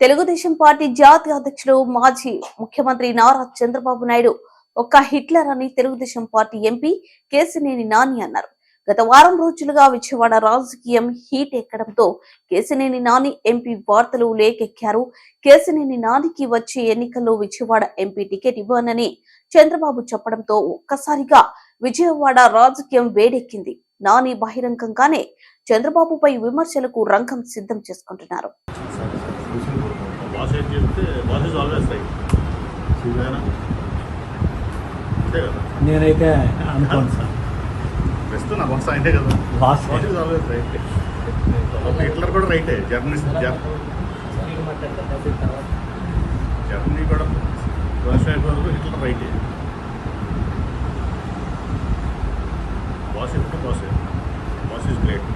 Telugu Desam party జాతీయ అధ్యక్షుడు మాజీ ముఖ్యమంత్రి నారా చంద్రబాబు నాయుడు ఒక్క హిట్లర్ అని తెలుగుదేశం పార్టీ ఎంపీ కేసినేని నాని అన్నారు. గత వారం రోజులుగా విజయవాడ రాజకీయం హీట్ ఎక్కడంతో కేసినేని నాని ఎంపీ వార్తలు లేకెక్కారు. కేసినేని నానికి వచ్చే ఎన్నికల్లో విజయవాడ ఎంపీ టికెట్ ఇవ్వనని చంద్రబాబు చెప్పడంతో ఒక్కసారిగా విజయవాడ రాజకీయం వేడెక్కింది. నాని బహిరంగంగానే చంద్రబాబుపై విమర్శలకు రంగం సిద్ధం చేసుకుంటున్నారు. బాస్ ఏం చెప్తే బాస్ ఇస్ ఆల్వేస్ రైట్ అంతే కదా నేనైతే అనుకోను సార్ బెస్ట్ నా బాస్ ఆయనే కదా boss boss is always right Hitler కూడా రైటే జర్నీ జర్నీ కూడా వరకు హిట్లర్ రైటే బాస్ ఎప్పుడు బాస్ బాస్ ఇస్ గ్రేట్